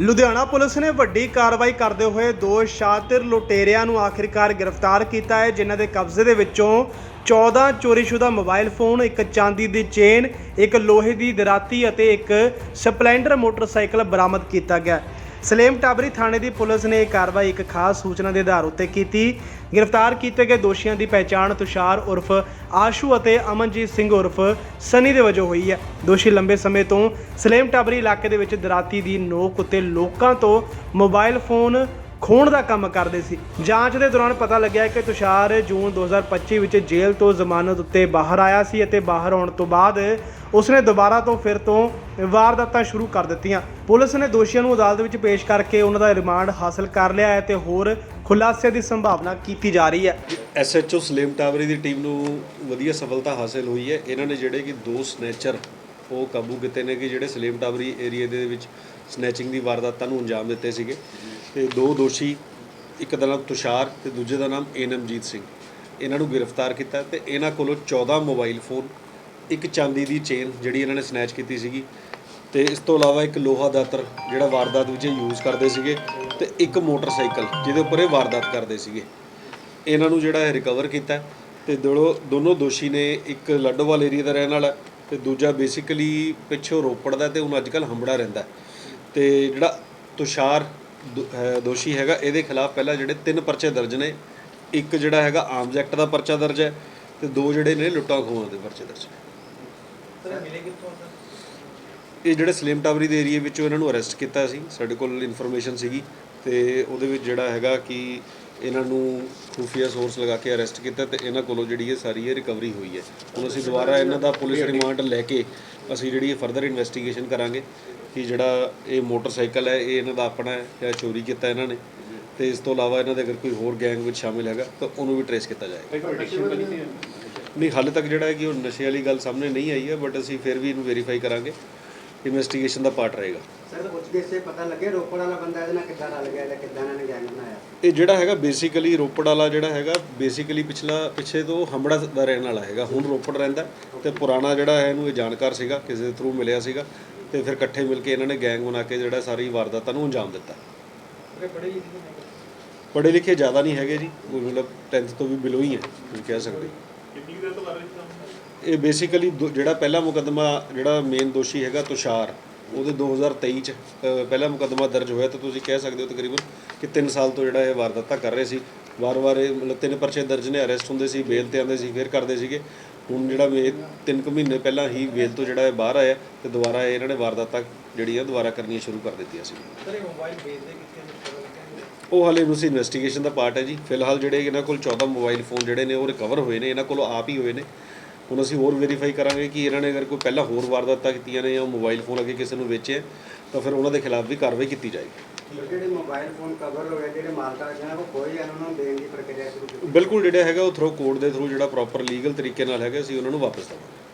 Ludhiana police ਨੇ ਵੱਡੀ ਕਾਰਵਾਈ ਕਰਦੇ ਹੋਏ ਦੋ ਸ਼ਾਤਿਰ ਲੁਟੇਰਿਆਂ ਨੂੰ ਆਖਿਰਕਾਰ ਗ੍ਰਿਫਤਾਰ ਕੀਤਾ ਹੈ, ਜਿਨ੍ਹਾਂ ਦੇ ਕਬਜ਼ੇ ਦੇ ਵਿੱਚੋਂ 14 ਚੋਰੀਸ਼ੁਦਾ ਮੋਬਾਈਲ ਫੋਨ, ਇੱਕ ਚਾਂਦੀ ਦੀ ਚੇਨ, ਇੱਕ ਲੋਹੇ ਦੀ ਦਰਾਤੀ ਅਤੇ ਇੱਕ ਸਪਲੈਂਡਰ ਮੋਟਰਸਾਈਕਲ ਬਰਾਮਦ ਕੀਤਾ ਗਿਆ। ਸਲੇਮ ਟਾਬਰੀ ਥਾਣੇ ਦੀ ਪੁਲਿਸ ਨੇ ਇਹ ਕਾਰਵਾਈ ਇੱਕ ਖਾਸ ਸੂਚਨਾ ਦੇ ਆਧਾਰ ਉੱਤੇ ਕੀਤੀ। ਗ੍ਰਿਫਤਾਰ ਕੀਤੇ ਗਏ ਦੋਸ਼ੀਆਂ ਦੀ ਪਹਿਚਾਣ ਤੁਸ਼ਾਰ ਉਰਫ ਆਸ਼ੂ ਅਤੇ ਅਮਨਜੀਤ ਸਿੰਘ ਉਰਫ ਸਨੀ ਦੇ ਵਜੋਂ ਹੋਈ ਹੈ। ਦੋਸ਼ੀ ਲੰਬੇ ਸਮੇਂ ਤੋਂ ਸਲੇਮ ਟਾਬਰੀ ਇਲਾਕੇ ਦੇ ਵਿੱਚ ਦਰਾਤੀ ਦੀ ਨੋਕ ਉੱਤੇ ਲੋਕਾਂ ਤੋਂ ਮੋਬਾਈਲ ਫੋਨ ਖੋਣ ਦਾ ਕੰਮ ਕਰਦੇ ਸੀ। ਜਾਂਚ ਦੇ ਦੌਰਾਨ ਪਤਾ ਲੱਗਿਆ ਕਿ ਤੁਸ਼ਾਰ ਜੂਨ 2025 ਵਿੱਚ ਜੇਲ੍ਹ ਤੋਂ ਜ਼ਮਾਨਤ ਉੱਤੇ ਬਾਹਰ ਆਇਆ ਸੀ ਅਤੇ ਬਾਹਰ ਆਉਣ ਤੋਂ ਬਾਅਦ ਉਸਨੇ ਦੁਬਾਰਾ ਤੋਂ ਫਿਰ ਤੋਂ ਵਾਰਦਾਤਾਂ ਸ਼ੁਰੂ ਕਰ ਦਿੱਤੀਆਂ। ਪੁਲਿਸ ਨੇ ਦੋਸ਼ੀਆਂ ਨੂੰ ਅਦਾਲਤ ਵਿੱਚ ਪੇਸ਼ ਕਰਕੇ ਉਹਨਾਂ ਦਾ ਰਿਮਾਂਡ ਹਾਸਲ ਕਰ ਲਿਆ ਹੈ ਤੇ ਹੋਰ ਖੁਲਾਸੇ ਦੀ ਸੰਭਾਵਨਾ ਕੀਤੀ ਜਾ ਰਹੀ ਹੈ। ਐਸਐਚਓ ਸਲੇਮ ਟਾਵਰੀ ਦੀ ਟੀਮ ਨੂੰ ਵਧੀਆ ਸਫਲਤਾ ਹਾਸਲ ਹੋਈ ਹੈ। ਇਹਨਾਂ ਨੇ ਜਿਹੜੇ ਕਿ ਦੋ ਸਨੈਚਰ ਉਹ ਕਾਬੂ ਕੀਤੇ ਨੇ ਕਿ ਜਿਹੜੇ ਸਲੇਮ ਟਾਵਰੀ ਏਰੀਆ ਦੇ ਵਿੱਚ ਸਨੈਚਿੰਗ ਦੀ ਵਾਰਦਾਤਾਂ ਨੂੰ ਅੰਜਾਮ ਦਿੱਤੇ ਸੀਗੇ। ਤੇ ਦੋ ਦੋਸ਼ੀ, ਇੱਕ ਦਾ ਨਾਮ ਤੁਸ਼ਾਰ ਤੇ ਦੂਜੇ ਦਾ ਨਾਮ ਏਨਮਜੀਤ ਸਿੰਘ। ਇਹਨਾਂ ਨੂੰ ਗ੍ਰਿਫਤਾਰ ਕੀਤਾ ਤੇ ਇਹਨਾਂ ਕੋਲੋਂ 14 ਮੋਬਾਈਲ ਫੋਨ, ਇੱਕ ਚਾਂਦੀ ਦੀ ਚੇਨ ਜਿਹੜੀ ਇਹਨਾਂ ਨੇ ਸਨੈਚ ਕੀਤੀ ਸੀਗੀ। ਤੇ ਇਸ ਤੋਂ ਇਲਾਵਾ ਇੱਕ ਲੋਹਾ ਦਾਤਰ ਜਿਹੜਾ ਵਾਰਦਾਤ ਵਿੱਚ ਯੂਜ਼ ਕਰਦੇ ਸੀਗੇ ਤੇ ਇੱਕ ਮੋਟਰਸਾਈਕਲ ਜਿਹਦੇ ਉੱਪਰ ਇਹ ਵਾਰਦਾਤ ਕਰਦੇ ਸੀਗੇ। ਇਹਨਾਂ ਨੂੰ ਜਿਹੜਾ ਹੈ ਰਿਕਵਰ ਕੀਤਾ ਹੈ ਤੇ ਦੋਨੋਂ ਦੋਨੋਂ ਦੋਸ਼ੀ ਨੇ ਇੱਕ ਲੱਡੋਵਾਲ ਏਰੀਆ ਦਾ ਰਹਿਣ ਵਾਲਾ ਤੇ ਦੂਜਾ ਬੇਸਿਕਲੀ ਪਿੱਛੋਂ ਰੋਪੜ ਦਾ ਤੇ ਹੁਣ ਅੱਜਕੱਲ ਹੰਬੜਾ ਰਹਿੰਦਾ। ਤੇ ਜਿਹੜਾ ਤੁਸ਼ਾਰ ਦੋਸ਼ੀ ਹੈਗਾ ਇਹਦੇ ਖਿਲਾਫ ਪਹਿਲਾਂ ਜਿਹੜੇ ਤਿੰਨ ਪਰਚੇ ਦਰਜ ਨੇ। ਇੱਕ ਜਿਹੜਾ ਹੈਗਾ ਆਰਮਜ਼ ਐਕਟ ਦਾ ਪਰਚਾ ਦਰਜ ਹੈ ਤੇ ਦੋ ਜਿਹੜੇ ਨੇ ਲੁੱਟਾਂ ਖੋਹਾਂ ਦੇ ਪਰਚੇ ਦਰਜ ਨੇ। ਇਹ ਜਿਹੜੇ ਸਲੇਮ ਟਾਵਰੀ ਦੇ ਏਰੀਆ ਵਿੱਚੋਂ ਇਹਨਾਂ ਨੂੰ ਅਰੈਸਟ ਕੀਤਾ ਸੀ। ਸਾਡੇ ਕੋਲ ਇਨਫੋਰਮੇਸ਼ਨ ਸੀਗੀ ਤੇ ਉਹਦੇ ਵਿੱਚ ਜਿਹੜਾ ਹੈਗਾ ਕਿ ਇਹਨਾਂ ਨੂੰ ਖੂਫੀਆ ਸੋਰਸ ਲਗਾ ਕੇ ਅਰੈਸਟ ਕੀਤਾ ਤੇ ਇਹਨਾਂ ਕੋਲੋਂ ਜਿਹੜੀ ਇਹ ਸਾਰੀ ਇਹ ਰਿਕਵਰੀ ਹੋਈ ਹੈ। ਹੁਣ ਅਸੀਂ ਦੁਬਾਰਾ ਇਹਨਾਂ ਦਾ ਪੁਲਿਸ ਰਿਮਾਂਡ ਲੈ ਕੇ ਅਸੀਂ ਜਿਹੜੀ ਫਰਦਰ ਇਨਵੈਸਟੀਗੇਸ਼ਨ ਕਰਾਂਗੇ ਕਿ ਜਿਹੜਾ ਇਹ ਮੋਟਰਸਾਈਕਲ ਹੈ ਇਹ ਇਹਨਾਂ ਦਾ ਆਪਣਾ ਹੈ ਜਾਂ ਚੋਰੀ ਕੀਤਾ ਇਹਨਾਂ ਨੇ। ਤੇ ਇਸ ਤੋਂ ਇਲਾਵਾ ਇਹਨਾਂ ਦੇ ਅਗਰ ਕੋਈ ਹੋਰ ਗੈਂਗ ਵਿੱਚ ਸ਼ਾਮਿਲ ਹੈਗਾ ਤਾਂ ਉਹਨੂੰ ਵੀ ਟਰੇਸ ਕੀਤਾ ਜਾਏਗਾ। ਨਹੀਂ ਹਾਲੇ ਤੱਕ ਜਿਹੜਾ ਹੈ ਕਿ ਉਹ ਨਸ਼ੇ ਵਾਲੀ ਗੱਲ ਸਾਹਮਣੇ ਨਹੀਂ ਆਈ ਹੈ ਬਟ ਅਸੀਂ ਫਿਰ ਵੀ ਇਹਨੂੰ ਵੈਰੀਫਾਈ ਕਰਾਂਗੇ। ਇਨਵੈਸਟੀਗੇਸ਼ਨ ਦਾ ਪਾਰਟ ਰਹੇਗਾ। ਸਰ ਪੁੱਛਦੇ ਸੇ ਪਤਾ ਲੱਗੇ ਰੋਪੜ ਵਾਲਾ ਬੰਦਾ ਇਹਦੇ ਨਾਲ ਕਿੱਦਾਂ ਰਲ ਗਿਆ ਜਾਂ ਕਿੱਦਾਂ ਇਹਨਾਂ ਨੇ ਗੈਂਗ ਬਣਾਇਆ ਇਹ ਜਿਹੜਾ ਹੈਗਾ ਬੇਸਿਕਲੀ ਰੋਪੜ ਵਾਲਾ ਜਿਹੜਾ ਹੈਗਾ ਬੇਸਿਕਲੀ ਪਿਛਲਾ ਪਿੱਛੇ ਤੋਂ ਹੰਬੜਾ ਦਾ ਰਹਿਣ ਵਾਲਾ ਹੈਗਾ। ਹੁਣ ਰੋਪੜ ਰਹਿੰਦਾ ਤੇ ਪੁਰਾਣਾ ਜਿਹੜਾ ਹੈ ਇਹਨੂੰ ਇਹ ਜਾਣਕਾਰ ਸੀਗਾ ਕਿਸੇ ਦੇ ਥਰੂ ਮਿਲਿਆ ਸੀਗਾ ਤੇ ਫਿਰ ਇਕੱਠੇ ਮਿਲ ਕੇ ਇਹਨਾਂ ਨੇ ਗੈਂਗ ਬਣਾ ਕੇ ਜਿਹੜਾ ਸਾਰੀ ਵਾਰਦਾਤਾਂ ਨੂੰ ਅੰਜਾਮ ਦਿੱਤਾ। ਪੜ੍ਹੇ ਲਿਖੇ ਜ਼ਿਆਦਾ ਨਹੀਂ ਹੈਗੇ ਜੀ ਉਹ ਮਤਲਬ 10th ਤੋਂ ਵੀ ਬਿਲੋ ਹੀ ਹੈ ਤੁਸੀਂ ਕਹਿ ਸਕਦੇ ਇਹ ਬੇਸਿਕਲੀ ਜਿਹੜਾ ਪਹਿਲਾ ਮੁਕੱਦਮਾ ਜਿਹੜਾ ਮੇਨ ਦੋਸ਼ੀ ਹੈਗਾ ਤੁਸ਼ਾਰ ਉਹਦੇ 2023 ਚ ਪਹਿਲਾ ਮੁਕੱਦਮਾ ਦਰਜ ਹੋਇਆ ਤਾਂ ਤੁਸੀਂ ਕਹਿ ਸਕਦੇ ਹੋ ਤਕਰੀਬਨ ਕਿ 3 ਸਾਲ ਤੋਂ ਜਿਹੜਾ ਇਹ ਵਾਰਦਾਤਾਂ ਕਰ ਰਹੇ ਸੀ। ਵਾਰ-ਵਾਰ ਇਹ ਮਤਲਬ ਤਿੰਨ ਪਰਚੇ ਦਰਜ ਨੇ ਅਰੈਸਟ ਹੁੰਦੇ ਸੀ ਬੇਲ ਤੇ ਆਉਂਦੇ ਸੀ ਫਿਰ ਕਰਦੇ ਸੀਗੇ। ਹੁਣ ਜਿਹੜਾ ਮੇ 3 ਕੁ ਮਹੀਨੇ ਪਹਿਲਾਂ ਹੀ ਬੇਲ ਤੋਂ ਜਿਹੜਾ ਇਹ ਬਾਹਰ ਆਇਆ ਤੇ ਦੁਬਾਰਾ ਇਹ ਇਹਨਾਂ ਨੇ ਵਾਰਦਾਤਾਂ ਜਿਹੜੀਆਂ ਦੁਬਾਰਾ ਕਰਨੀਆਂ ਸ਼ੁਰੂ ਕਰ ਦਿੱਤੀਆਂ ਸੀ। ਸਰ ਇਹ ਮੋਬਾਈਲ ਵੇਚਦੇ ਕਿੱਥੇ ਉਹ ਹਾਲੇ ਨੂੰ ਇਨਵੈਸਟੀਗੇਸ਼ਨ ਦਾ ਪਾਰਟ ਹੈ ਜੀ। ਫਿਲਹਾਲ ਜਿਹੜੇ ਇਹਨਾਂ ਕੋਲ 14 ਮੋਬਾਈਲ ਫੋਨ ਜਿਹੜੇ ਨੇ ਉਹ ਰਿਕਵਰ ਹੋਏ ਨੇ ਇਹਨਾਂ ਕੋਲੋਂ ਆਪ ਹੀ ਹੋਏ ਨੇ। ਹੁਣ ਅਸੀਂ ਹੋਰ ਵੈਰੀਫਾਈ ਕਰਾਂਗੇ ਕਿ ਇਹਨਾਂ ਨੇ ਅਗਰ ਕੋਈ ਪਹਿਲਾਂ ਹੋਰ ਵਾਰਦਾਤਾਂ ਕੀਤੀਆਂ ਨੇ ਜਾਂ ਮੋਬਾਈਲ ਫੋਨ ਅੱਗੇ ਕਿਸੇ ਨੂੰ ਵੇਚੇ ਤਾਂ ਫਿਰ ਉਹਨਾਂ ਦੇ ਖਿਲਾਫ ਵੀ ਕਾਰਵਾਈ ਕੀਤੀ ਜਾਏਗੀ। ਜਿਹੜੇ ਮੋਬਾਈਲ ਫੋਨ ਕਵਰ ਹੋਏ ਜਿਹੜੇ ਮਾਲਕਾਂ ਜਿਹਨਾਂ ਕੋਲ ਕੋਈ ਹੈ ਉਹਨਾਂ ਨੂੰ ਦੇਣ ਦੀ ਪ੍ਰਕਿਰਿਆ ਸ਼ੁਰੂ ਕੀਤੀ? ਬਿਲਕੁਲ ਜਿਹੜਾ ਹੈਗਾ ਉਹ ਥਰੂ ਕੋਡ ਦੇ ਥਰੂ ਜਿਹੜਾ ਪ੍ਰੋਪਰ ਲੀਗਲ ਤਰੀਕੇ ਨਾਲ ਹੈਗਾ ਅਸੀਂ ਉਹਨਾਂ ਨੂੰ ਵਾਪਸ ਦੇਵਾਂਗੇ।